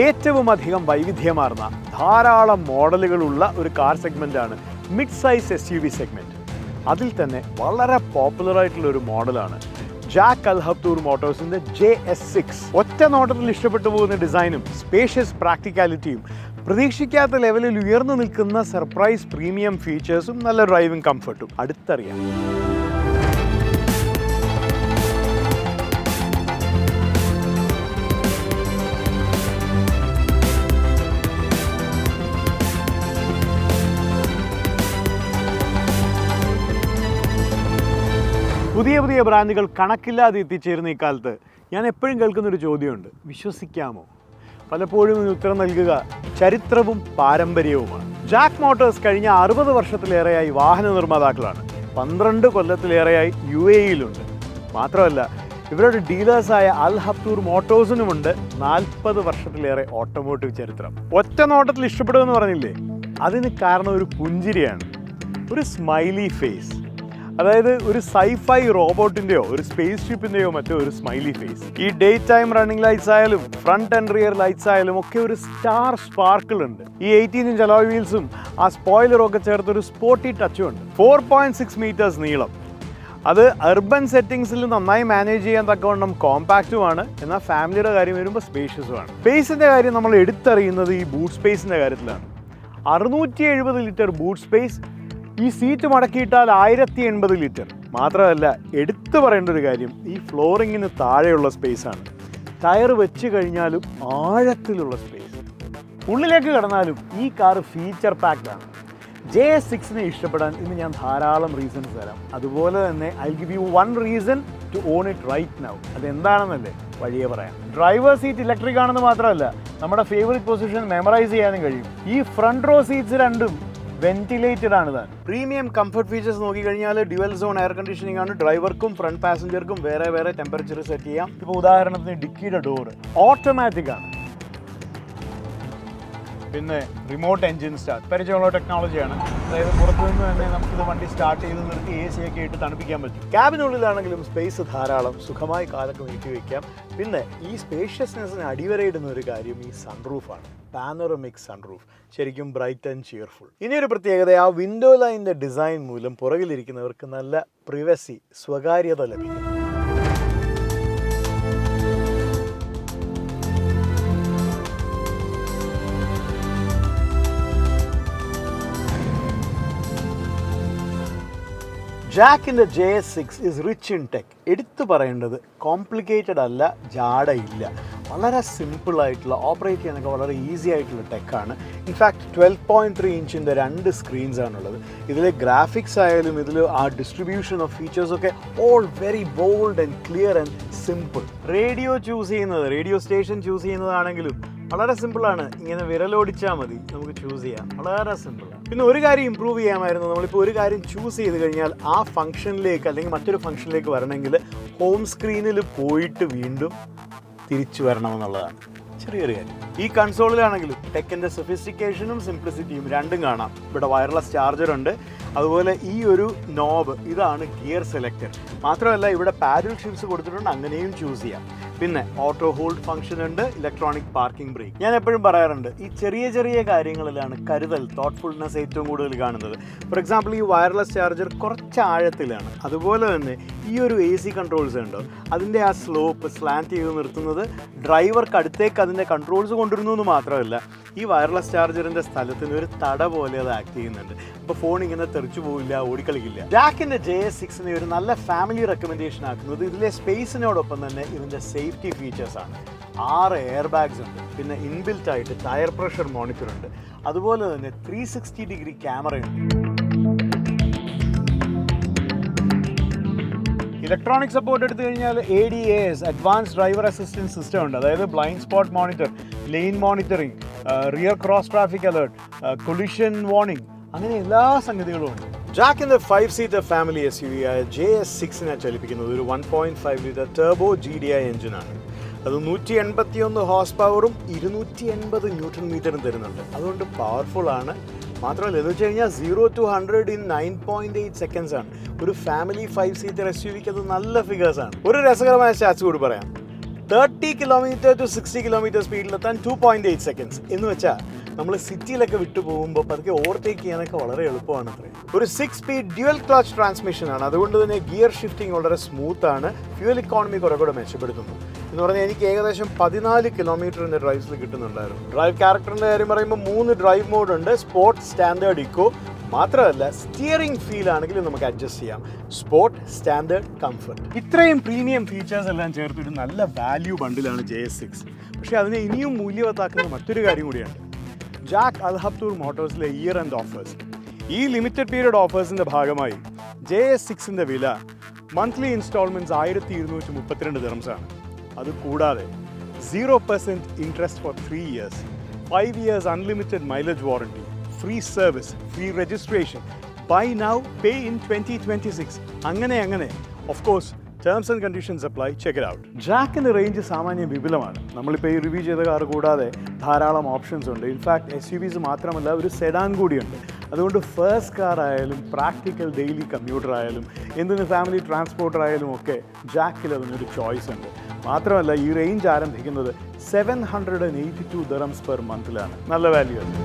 ഏറ്റവും അധികം വൈവിധ്യമാർന്ന ധാരാളം മോഡലുകളുള്ള ഒരു car സെഗ്മെന്റാണ് mid size S U V segment അതിൽ തന്നെ വളരെ പോപ്പുലർ ആയിട്ടുള്ള ഒരു മോഡലാണ്. ജാക്ക് അൽഹബ്തൂർ മോട്ടോഴ്സിന്റെ ജെ എസ് സിക്സ് ഒറ്റ നോട്ടത്തിൽ ഇഷ്ടപ്പെട്ടു പോകുന്ന ഡിസൈനും സ്പേഷ്യസ് പ്രാക്ടിക്കാലിറ്റിയും പ്രതീക്ഷിക്കാത്ത ലെവലിൽ ഉയർന്നു നിൽക്കുന്ന സർപ്രൈസ് പ്രീമിയം ഫീച്ചേഴ്സും നല്ല ഡ്രൈവിംഗ് കംഫർട്ടും അടുത്തറിയാം. പുതിയ പുതിയ ബ്രാൻഡുകൾ കണക്കില്ലാതെ എത്തിച്ചേരുന്ന ഈ കാലത്ത് ഞാൻ എപ്പോഴും കേൾക്കുന്നൊരു ചോദ്യമുണ്ട്. വിശ്വസിക്കാമോ? പലപ്പോഴും ഉത്തരം നൽകുക ചരിത്രവും പാരമ്പര്യവുമാണ്. ജാക്ക് മോട്ടോഴ്സ് കഴിഞ്ഞ അറുപത് വർഷത്തിലേറെയായി വാഹന നിർമ്മാതാക്കളാണ്. പന്ത്രണ്ട് കൊല്ലത്തിലേറെയായി യു എ ഇയിലുണ്ട് മാത്രമല്ല ഇവരുടെ ഡീലേഴ്സായ അൽ ഹത്തൂർ മോട്ടോഴ്സിനുമുണ്ട് നാൽപ്പത് വർഷത്തിലേറെ ഓട്ടോമോട്ടീവ് ചരിത്രം. ഒറ്റ നോട്ടത്തിൽ ഇഷ്ടപ്പെടുമെന്ന് പറഞ്ഞില്ലേ? അതിന് കാരണം ഒരു പുഞ്ചിരിയാണ്. ഒരു സ്മൈലി ഫേസ്. അതായത് ഒരു സൈഫൈ റോബോട്ടിന്റെയോ ഒരു സ്പേസ് ഷിപ്പിന്റെയോ മറ്റോ ഒരു സ്മൈലി ഫേസ് ഈ ഡേ ടൈം റണ്ണിംഗ് ലൈറ്റ്സ് ആയാലും ഫ്രണ്ട് ആൻഡ് റിയർ ലൈറ്റ്സ് ആയാലും ഒക്കെ ഒരു സ്റ്റാർ സ്പാർക്കിൾ ഉണ്ട്. ഈ എയ്റ്റീൻ ഇഞ്ച് അലോയ് വീൽസും ആ സ്പോയിലറും ഒക്കെ ചേർത്ത് ഒരു സ്പോർട്ടി ടച്ചും ഉണ്ട്. ഫോർ പോയിന്റ് സിക്സ് മീറ്റേഴ്സ് നീളം. അത് അർബൻ സെറ്റിംഗ്സിൽ നന്നായി മാനേജ് ചെയ്യാൻ തക്കവണ്ണം കോമ്പാക്റ്റുമാണ് എന്നാൽ ഫാമിലിയുടെ കാര്യം വരുമ്പോൾ സ്പേഷ്യസുമാണ് സ്പേസിന്റെ കാര്യം നമ്മൾ എടുത്തറിയുന്നത് ഈ ബൂട്ട് സ്പേസിന്റെ കാര്യത്തിലാണ്. അറുന്നൂറ്റി എഴുപത് ലിറ്റർ ബൂട്ട് സ്പേസ് ഈ സീറ്റ് മടക്കിയിട്ടാൽ ആയിരത്തി എൺപത് ലിറ്റർ. മാത്രമല്ല എടുത്തു പറയേണ്ട ഒരു കാര്യം ഈ ഫ്ലോറിങ്ങിന് താഴെയുള്ള സ്പേസാണ് ടയർ വെച്ച് കഴിഞ്ഞാലും ആഴത്തിലുള്ള സ്പേസ് ഉള്ളിലേക്ക് കടന്നാലും ഈ കാർ ഫീച്ചർ പാക്ഡാണ് ജെ എസ് സിക്സിനെ ഇഷ്ടപ്പെടാൻ ഇന്ന് ഞാൻ ധാരാളം റീസൺസ് തരാം. അതുപോലെ തന്നെ I give you one reason to on it right now അതെന്താണെന്നല്ലേ വഴിയെ പറയാം. ഡ്രൈവർ സീറ്റ് ഇലക്ട്രിക് ആണെന്ന് മാത്രമല്ല നമ്മുടെ ഫേവറേറ്റ് പൊസിഷൻ മെമ്മറൈസ് ചെയ്യാനും കഴിയും. ഈ ഫ്രണ്ട് റോ സീറ്റ്സ് രണ്ടും വെന്റിലേറ്റഡ് ആണ് താൻ പ്രീമിയം കംഫർട്ട് ഫീച്ചേഴ്സ് നോക്കി കഴിഞ്ഞാൽ ഡ്യുവൽ സോൺ എയർ കണ്ടീഷനിങ് ആണ്. ഡ്രൈവർക്കും ഫ്രണ്ട് പാസഞ്ചർക്കും വേറെ വേറെ ടെമ്പറേച്ചർ സെറ്റ് ചെയ്യാം. ഇപ്പോൾ ഉദാഹരണത്തിന് ഡിക്കിയുടെ ഡോർ ഓട്ടോമാറ്റിക് ആണ്. പിന്നെ റിമോട്ട് എൻജിൻ സ്റ്റാർട്ട് പരിചയമുള്ള ടെക്നോളജിയാണ് അതായത് പുറത്തു നിന്ന് തന്നെ നമുക്കിത് വണ്ടി സ്റ്റാർട്ട് ചെയ്ത് നിർത്തി എ സി ഒക്കെ ഇട്ട് തണുപ്പിക്കാൻ പറ്റും. ക്യാബിനുള്ളിലാണെങ്കിലും സ്പേസ് ധാരാളം സുഖമായി കാലൊക്കെ നീട്ടി വയ്ക്കാം പിന്നെ ഈ സ്പേഷ്യസ്നെസ്സിന് അടിവരയിടുന്ന ഒരു കാര്യം ഈ സൺറൂഫാണ് പാനോറമിക് സൺറൂഫ് ശരിക്കും ബ്രൈറ്റ് ആൻഡ് ചിയർഫുൾ ഇനിയൊരു പ്രത്യേകത ആ വിൻഡോ ലൈനിന്റെ ഡിസൈൻ മൂലം പുറകിലിരിക്കുന്നവർക്ക് നല്ല പ്രിവസി സ്വകാര്യത ലഭിക്കും. ജാക്കിന്റെ J S six is rich in tech എടുത്തു പറയേണ്ടത് കോംപ്ലിക്കേറ്റഡ് അല്ല ജാടയില്ല. വളരെ സിമ്പിളായിട്ടുള്ള ഓപ്പറേറ്റ് ചെയ്യാനൊക്കെ വളരെ ഈസി ആയിട്ടുള്ള ടെക്കാണ് in fact twelve point three ഇഞ്ചിന്റെ രണ്ട് സ്ക്രീൻസ് ആണുള്ളത്. ഇതിലെ ഗ്രാഫിക്സ് ആയാലും ഇതിൽ ആ distribution of ഫീച്ചേഴ്സൊക്കെ all very bold and clear and simple radio choose ചെയ്യുന്നത് റേഡിയോ സ്റ്റേഷൻ ചൂസ് ചെയ്യുന്നതാണെങ്കിലും വളരെ സിമ്പിളാണ്. ഇങ്ങനെ വിരലോടിച്ചാൽ മതി. നമുക്ക് ചൂസ് ചെയ്യാം. വളരെ സിമ്പിളാണ് പിന്നെ ഒരു കാര്യം ഇമ്പ്രൂവ് ചെയ്യാമായിരുന്നു. നമ്മളിപ്പോൾ ഒരു കാര്യം ചൂസ് ചെയ്ത് കഴിഞ്ഞാൽ ആ ഫംഗ്ഷനിലേക്ക് അല്ലെങ്കിൽ മറ്റൊരു ഫംഗ്ഷനിലേക്ക് വരണമെങ്കിൽ ഹോം സ്ക്രീനിൽ പോയിട്ട് വീണ്ടും തിരിച്ചു വരണമെന്നുള്ളതാണ് ചെറിയൊരു കാര്യം. ഈ കൺസോളിലാണെങ്കിലും ടെക്കിന്റെ സൊഫിസ്റ്റിക്കേഷനും സിംപ്ലിസിറ്റിയും രണ്ടും കാണാം. ഇവിടെ വയർലെസ് ചാർജറുണ്ട് അതുപോലെ ഈ ഒരു നോബ് ഇതാണ് ഗിയർ സെലക്ടർ മാത്രമല്ല ഇവിടെ പാരൽ ഷിപ്സ് കൊടുത്തിട്ടുണ്ട്. അങ്ങനെയും ചൂസ് ചെയ്യാം. പിന്നെ ഓട്ടോ ഹോൾഡ് ഫംഗ്ഷൻ ഉണ്ട് ഇലക്ട്രോണിക് പാർക്കിംഗ് ബ്രേക്ക് ഞാൻ എപ്പോഴും പറയാറുണ്ട് ഈ ചെറിയ ചെറിയ കാര്യങ്ങളിലാണ് കരുതൽ തോട്ട്ഫുൾനെസ് ഏറ്റവും കൂടുതൽ കാണുന്നത്. ഫോർ എക്സാമ്പിൾ ഈ വയർലെസ് ചാർജർ കുറച്ച് ആഴത്തിലാണ്. അതുപോലെ തന്നെ ഈ ഒരു എ സി കൺട്രോൾസ് ഉണ്ട്? അതിന്റെ ആ സ്ലോപ്പ് സ്ലാന്റ് ചെയ്ത് നിർത്തുന്നത് ഡ്രൈവർക്ക് അടുത്തേക്ക് അതിന്റെ കൺട്രോൾസ് കൊണ്ടുവരുന്നു എന്ന് മാത്രമല്ല ഈ വയർലെസ് ചാർജറിന്റെ സ്ഥലത്തിന് ഒരു തട പോലെ അത് ആക്ട് ചെയ്യുന്നുണ്ട്. അപ്പോൾ ഫോൺ ഇങ്ങനെ തെറിച്ചു പോവില്ല ഓടിക്കളിക്കില്ല. ജാക്കിന്റെ ജെ എസ് സിക്സിനെ ഒരു നല്ല ഫാമിലി റെക്കമെൻഡേഷൻ ആക്കുന്നത് ഇതിലെ സ്പേസിനോടൊപ്പം തന്നെ ഇതിന്റെ സേഫ്റ്റി ഫീച്ചേഴ്സ് ആണ്. ആറ് എയർ ബാഗ്സ് ഉണ്ട്. പിന്നെ ഇൻബിൽറ്റ് ആയിട്ട് ടയർ പ്രഷർ മോണിറ്റർ ഉണ്ട്. അതുപോലെ തന്നെ ത്രീ സിക്സ്റ്റി ഡിഗ്രി ക്യാമറയുണ്ട് ഇലക്ട്രോണിക് സപ്പോർട്ട് എടുത്തു കഴിഞ്ഞാൽ A D A S advance driver assistance system ഉണ്ട്. അതായത് blind spot monitor lane monitoring rear cross traffic alert collision warning അങ്ങനെ എല്ലാ സംഗതികളും ഉണ്ട്. ജാക്കിന്റെ five seater family S U V ആയ ജെ എസ് സിക്സിനെ ചലിപ്പിക്കുന്നത് ഒരു one point five litre turbo G D I എഞ്ചിനാണ് അത് നൂറ്റി എൺപത്തി ഒന്ന് ഹോഴ്സ് പവറും ഇരുന്നൂറ്റി എൺപത് ന്യൂട്രൺ മീറ്ററും തരുന്നുണ്ട്. അതുകൊണ്ട് പവർഫുൾ ആണ്. മാത്രമല്ല എന്ന് വെച്ച് കഴിഞ്ഞാൽ zero to hundred in nine point eight seconds ആണ്. ഒരു family five seater S U വിക്ക് അത് നല്ല ഫിഗേഴ്സ് ആണ്. ഒരു രസകരമായ സ്റ്റാറ്റ്സ് കൂടി പറയാം. Thirty kilometre to sixty kilometre സ്പീഡിലെത്താൻ two point eight seconds എന്ന് വെച്ചാൽ നമ്മൾ സിറ്റിയിലൊക്കെ വിട്ടു പോകുമ്പോൾ പതുക്കെ ഓവർടേക്ക് ചെയ്യാനൊക്കെ വളരെ എളുപ്പമാണ് അത്രേ ഒരു six speed dual clutch transmission ആണ്. അതുകൊണ്ട് തന്നെ ഗിയർ ഷിഫ്റ്റിംഗ് വളരെ സ്മൂത്താണ് ഫ്യൂൽ ഇക്കോണമി കുറെ കൂടെ മെച്ചപ്പെടുത്തുന്നു. എന്ന് പറഞ്ഞാൽ എനിക്ക് ഏകദേശം പതിനാല് കിലോമീറ്ററിന്റെ ഡ്രൈവ്സിൽ കിട്ടുന്നുണ്ടായിരുന്നു. ഡ്രൈവ് ക്യാരക്ടറിന്റെ കാര്യം പറയുമ്പോൾ മൂന്ന് ഡ്രൈവ് മോഡുണ്ട് ഉണ്ട്. സ്പോർട്ട് സ്റ്റാൻഡേർഡ് ഇക്കോ മാത്രമല്ല സ്റ്റിയറിംഗ് ഫീൽ ആണെങ്കിലും നമുക്ക് അഡ്ജസ്റ്റ് ചെയ്യാം. സ്പോർട്ട് സ്റ്റാൻഡേർഡ് കംഫർട്ട് ഇത്രയും പ്രീമിയം ഫീച്ചേഴ്സ് എല്ലാം ചേർത്ത് നല്ല വാല്യൂ ബണ്ടിലാണ് ജെ എസ് സിക്സ് പക്ഷേ അതിനെ ഇനിയും മൂല്യവത്താക്കുന്ന മറ്റൊരു കാര്യം കൂടിയാണ് ജാക്ക് അൽഹബ്തൂർ മോട്ടോഴ്സിലെ ഇയർ ആൻഡ് ഓഫേഴ്സ് ഈ ലിമിറ്റഡ് പീരീഡ് ഓഫേഴ്സിന്റെ ഭാഗമായി ജെ എസ് സിക്സിന്റെ വില മന്ത്ലി ഇൻസ്റ്റാൾമെന്റ്സ് ആയിരത്തി ഇരുന്നൂറ്റി മുപ്പത്തിരണ്ട് ദിറംസാണ് അത് കൂടാതെ zero percent interest for three years five years unlimited mileage warranty free service free registration buy now pay in twenty twenty six അങ്ങനെ അങ്ങനെ of course terms and conditions apply check it out ജാക്കിന്റെ range സാമാന്യം വിപുലമാണ്. നമ്മളിപ്പോൾ ഈ review ചെയ്ത car കൂടാതെ ധാരാളം options ഉണ്ട്. ഇൻഫാക്ട് എസ് യു വിസ് മാത്രമല്ല ഒരു സെഡാൻ കൂടിയുണ്ട്. അതുകൊണ്ട് ഫേസ്റ്റ് കാർ ആയാലും പ്രാക്ടിക്കൽ ഡെയിലി കമ്പ്യൂട്ടർ ആയാലും എന്തിന് ഫാമിലി ട്രാൻസ്പോർട്ടർ ആയാലും ഒക്കെ ജാക്കിൽ അതിനൊരു ചോയ്സ് ഉണ്ട്. മാത്രമല്ല ഈ റേഞ്ച് ആരംഭിക്കുന്നത് seven hundred and eighty two dirhams per മന്തിലാണ് നല്ല വാല്യൂ അല്ലേ?